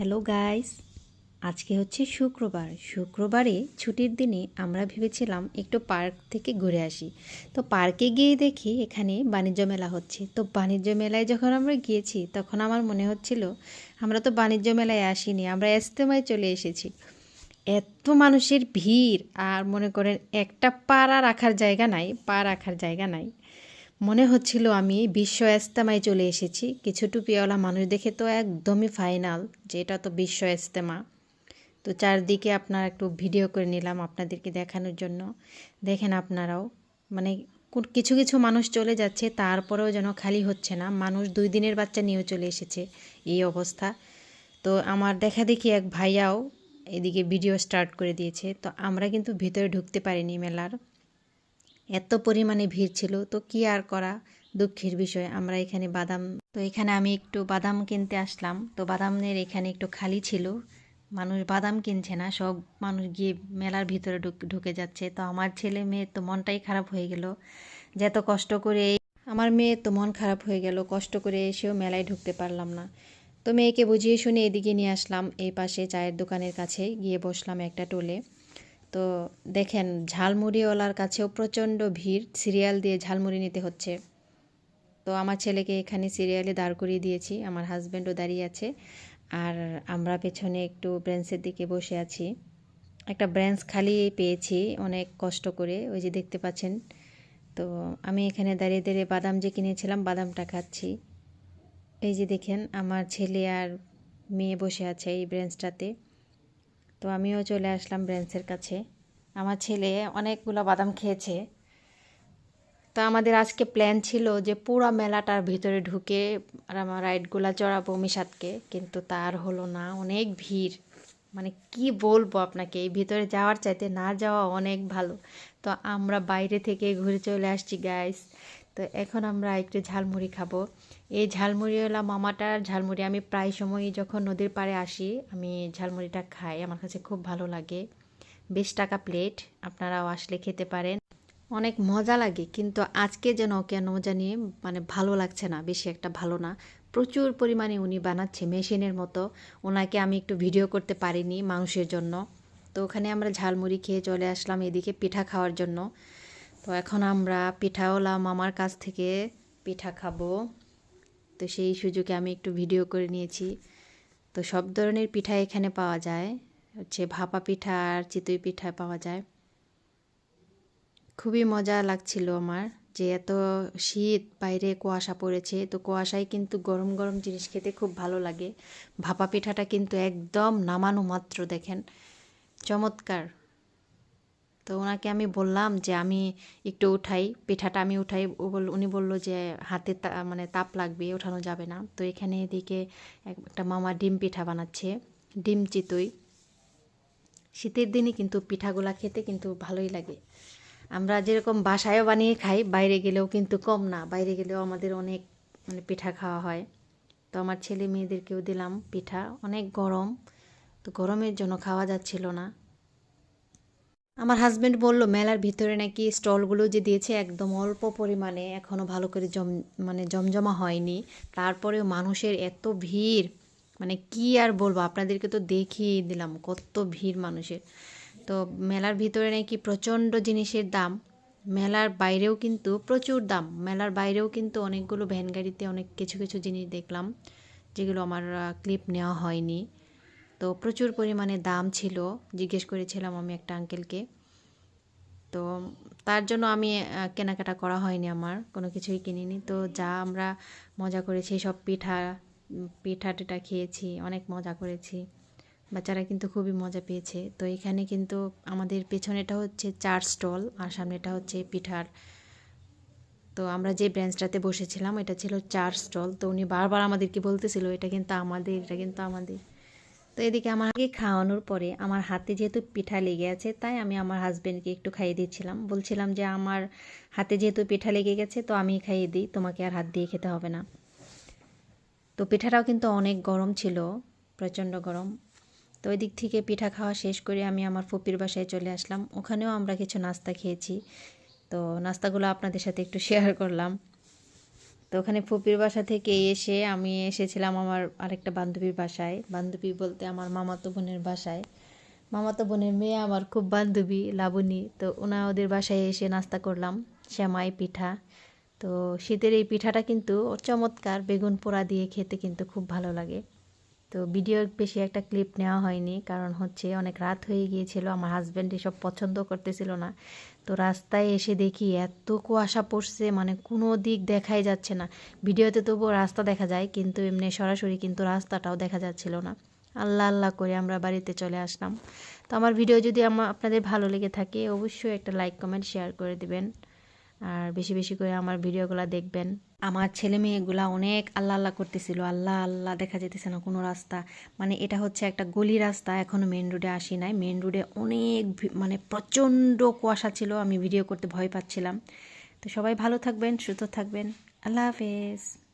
Hello guys আজকে হচ্ছে শুক্রবার। শুক্রবারে ছুটির দিনে আমরা ভেবেছিলাম একটু পার্ক থেকে ঘুরে আসি। তো পার্কে গিয়ে দেখি এখানে বাণিজ্য মেলা হচ্ছে। তো বাণিজ্য মেলায় যখন আমরা গিয়েছি, তখন আমার মনে হচ্ছিল, আমরা তো বাণিজ্য মেলায় আসিনি, আমরা এস্তেমায় চলে এসেছি। এত মানুষের ভিড়, আর মনে করেন একটা পাড়া রাখার জায়গা নাই, পা রাখার জায়গা নাই। মনে হচ্ছিল আমি বিশ্ব ইস্তেমায় চলে এসেছি। কিছু টুপিওয়ালা মানুষ দেখে তো একদমই ফাইনাল যে এটা তো বিশ্ব ইস্তেমা তো চারদিকে আপনার একটু ভিডিও করে নিলাম আপনাদেরকে দেখানোর জন্য। দেখেন আপনারাও। মানে কিছু কিছু মানুষ চলে যাচ্ছে, তারপরেও যেন খালি হচ্ছে না। মানুষ দুই দিনের বাচ্চা নিয়েও চলে এসেছে এই অবস্থা। তো আমার দেখা দেখি এক ভাইয়াও এদিকে ভিডিও স্টার্ট করে দিয়েছে। তো আমরা কিন্তু ভিতরে ঢুকতে পারিনি মেলার। এত পরিমাণে ভিড় ছিল, তো কি আর করা দুঃখের বিষয়। আমরা এখানে বাদাম, তো এখানে আমি একটু বাদাম কিনতে আসলাম। তো বাদামের এখানে একটু খালি ছিল, মানুষ বাদাম কিনছে না, সব মানুষ গিয়ে মেলার ভিতরে ঢুক- যাচ্ছে। তো আমার ছেলে মেয়ে তো মনটাই খারাপ হয়ে গেল, যে এত কষ্ট করে আমার মেয়ে তো মন খারাপ হয়ে গেল, কষ্ট করে এসেও মেলায় ঢুকতে পারলাম না। তো মেয়েকে বুঝিয়ে শুনে এদিকে নিয়ে আসলাম, এই পাশে চায়ের দোকানের কাছে গিয়ে বসলাম একটা টোলে। তো দেখেন, ঝালমুড়িওয়ালার কাছেও প্রচণ্ড ভিড় সিরিয়াল দিয়ে ঝালমুড়ি নিতে হচ্ছে। তো আমার ছেলেকে এখানে সিরিয়ালে দাঁড় করিয়ে দিয়েছি, আমার হাজব্যান্ডও দাঁড়িয়ে আছে। আর আমরা পেছনে একটু ব্রেঞ্চের দিকে বসে আছি। একটা ব্রেঞ্চ খালি পেয়েছি, অনেক কষ্ট করে, ওই যে দেখতে পাচ্ছেন। তো আমি এখানে দাঁড়িয়ে দাঁড়িয়ে বাদাম যে কিনেছিলাম, বাদামটা খাচ্ছি। এই যে দেখেন, আমার ছেলে আর মেয়ে বসে আছে এই ব্রেঞ্চটাতে। তো আমিও চলে আসলাম ব্রেঞ্চের কাছে। আমার ছেলে অনেকগুলো বাদাম খেয়েছে। তো আমাদের আজকে প্ল্যান ছিল যে পুরো মেলাটার ভিতরে ঢুকে আর আমার রাইডগুলো চড়াবো মিশাতকে, কিন্তু তার হলো না। অনেক ভিড়। মানে কি বলব আপনাকে, এই ভিতরে যাওয়ার চাইতে না যাওয়া অনেক ভালো। তো আমরা বাইরে থেকে ঘুরে চলে আসছি গাইস তো এখন আমরা একটু ঝালমুড়ি খাব। এই ঝালমুড়িওয়ালা মামাটার ঝালমুড়ি। আমি প্রায় সময়ই যখন নদীর পাড়ে আসি, আমি ঝালমুড়িটা খাই। আমার কাছে খুব ভালো লাগে। বিশ টাকা প্লেট, আপনারাও আসলে খেতে পারেন। অনেক মজা লাগে, কিন্তু আজকে যেন কেন জানি মানে ভালো লাগছে না, বেশি একটা ভালো না। প্রচুর পরিমাণে উনি বানাচ্ছে মেশিনের মতো। ওনাকে আমি একটু ভিডিও করতে পারিনি মাংসের জন্য। তো ওখানে আমরা ঝালমুড়ি খেয়ে চলে আসলাম এদিকে পিঠা খাওয়ার জন্য। তো এখন আমরা পিঠাওয়ালা মামার কাছ থেকে পিঠা খাব। তো সেই সুযোগে আমি একটু ভিডিও করে নিয়েছি। তো সব ধরনের পিঠা এখানে পাওয়া যায়। হচ্ছে ভাপা পিঠা আর চিতই পিঠা পাওয়া যায়। খুবই মজা লাগছিল আমার যে এত শীত, বাইরে কুয়াশা পড়েছে। তো কুয়াশায় কিন্তু গরম গরম জিনিস খেতে খুব ভালো লাগে। ভাপা পিঠাটা কিন্তু একদম নামানো মাত্র, দেখেন। চমৎকার। তো ওনাকে আমি বললাম যে আমি একটু উঠাই, পিঠাটা আমি উঠাই। ও বল, উনি বলল যে হাতে মানে তাপ লাগবে, ওঠানো যাবে না। তো এখানে এদিকে একটা মামা ডিম পিঠা বানাচ্ছে, ডিম চিতই। শীতের দিনে কিন্তু পিঠাগুলা খেতে কিন্তু ভালোই লাগে। আমরা যেরকম বাসায়ও বানিয়ে খাই, বাইরে গেলেও কিন্তু কম না। বাইরে গেলেও আমাদের অনেক মানে পিঠা খাওয়া হয়। তো আমার ছেলে মেয়েদেরকেও দিলাম পিঠা, অনেক গরম। তো গরমের জন্য খাওয়া যাচ্ছিল না। আমার হাজব্যান্ড বলল, মেলার ভিতরে নাকি স্টলগুলো যে দিয়েছে একদম অল্প পরিমাণে এখনও ভালো করে জম মানে জমজমা হয়নি। তারপরেও মানুষের এত ভিড়। মানে কি আর বলব, আপনাদেরকে তো দেখিয়ে দিলাম কত ভিড় মানুষের। তো মেলার ভিতরে নাকি প্রচণ্ড জিনিসের দাম। মেলার বাইরেও কিন্তু প্রচুর দাম। মেলার বাইরেও কিন্তু অনেকগুলো ভ্যান গাড়িতে অনেক কিছু কিছু জিনিস দেখলাম, যেগুলো আমার ক্লিপ নেওয়া হয়নি। তো প্রচুর পরিমাণে দাম ছিল। জিজ্ঞেস করেছিলাম আমি একটা আঙ্কেলকে তো তার জন্য আমি কেনাকাটা করা হয়নি আমার, কোনো কিছুই কিনিনি। তো যা আমরা মজা করেছি, সব পিঠা পিঠা টিঠা খেয়েছি, অনেক মজা করেছি। বাচ্চারা কিন্তু খুবই মজা পেয়েছে। তো এখানে কিন্তু আমাদের পেছনেটা হচ্ছে চার স্টল আর সামনেটা হচ্ছে পিঠার। তো আমরা যে ব্রাঞ্চটাতে বসেছিলাম, এটা ছিল চার স্টল তো উনি বারবার আমাদেরকে বলতেছিল, এটা কিন্তু আমাদের, এটা কিন্তু আমাদের। তো এদিকে আমার আগে খাওয়ানোর পরে আমার হাতে যেহেতু পিঠা লেগে আছে, তাই আমি আমার হাজব্যান্ডকে একটু খাইয়ে দিচ্ছিলাম। বলছিলাম যে, আমার হাতে যেহেতু পিঠা লেগে গেছে, তো আমি খাইয়ে দিই, তোমাকে আর হাত দিয়ে খেতে হবে না। তো পিঠাটাও কিন্তু অনেক গরম ছিল, প্রচণ্ড গরম। তো ওই দিক থেকে পিঠা খাওয়া শেষ করে আমি আমার ফুপির বাসায় চলে আসলাম। ওখানেও আমরা কিছু নাস্তা খেয়েছি। তো নাস্তাগুলো আপনাদের সাথে একটু শেয়ার করলাম। তো ওখানে ফুপির বাসা থেকে এসে আমি এসেছিলাম আমার আরেকটা বান্ধবীর বাসায়। বান্ধবী বলতে আমার মামাতো বোনের বাসায়। মামাতো বোনের মেয়ে আমার খুব বান্ধবী, লাবণী। তো ওনা ওদের বাসায় এসে নাস্তা করলাম, শ্যামাই পিঠা। তো শীতের এই পিঠাটা কিন্তু চমৎকার, বেগুন পোড়া দিয়ে খেতে কিন্তু খুব ভালো লাগে। তো ভিডিওর বেশি একটা ক্লিপ নেওয়া হয়নি, কারণ হচ্ছে অনেক রাত হয়ে গিয়েছিল, আমার হাজব্যান্ড এসব পছন্দ করতেছিল না। তো রাস্তায় এসে দেখি এত কুয়াশা পড়ছে মানে কোনো দিক দেখাই যাচ্ছে না। ভিডিওতে তবুও রাস্তা দেখা যায়, কিন্তু এমনি সরাসরি কিন্তু রাস্তাটাও দেখা যাচ্ছিল না। আল্লাহ আল্লাহ করে আমরা বাড়িতে চলে আসলাম। তো আমার ভিডিও যদি আমার আপনাদের ভালো লেগে থাকে, অবশ্যই একটা লাইক, কমেন্ট, শেয়ার করে দিবেন। আর বেশি বেশি করে আমার ভিডিওগুলো দেখবেন। আমার ছেলে মেয়েগুলা অনেক আল্লাহ আল্লাহ করতেছিল আল্লাহ আল্লাহ দেখা যেতেছে না কোনো রাস্তা। মানে এটা হচ্ছে একটা গলি রাস্তা এখনও মেন রোডে আসি নাই। মেন রোডে অনেক মানে প্রচণ্ড কুয়াশা ছিল, আমি ভিডিও করতে ভয় পাচ্ছিলাম। তো সবাই ভালো থাকবেন, সুস্থ থাকবেন। আল্লাহ হাফেজ।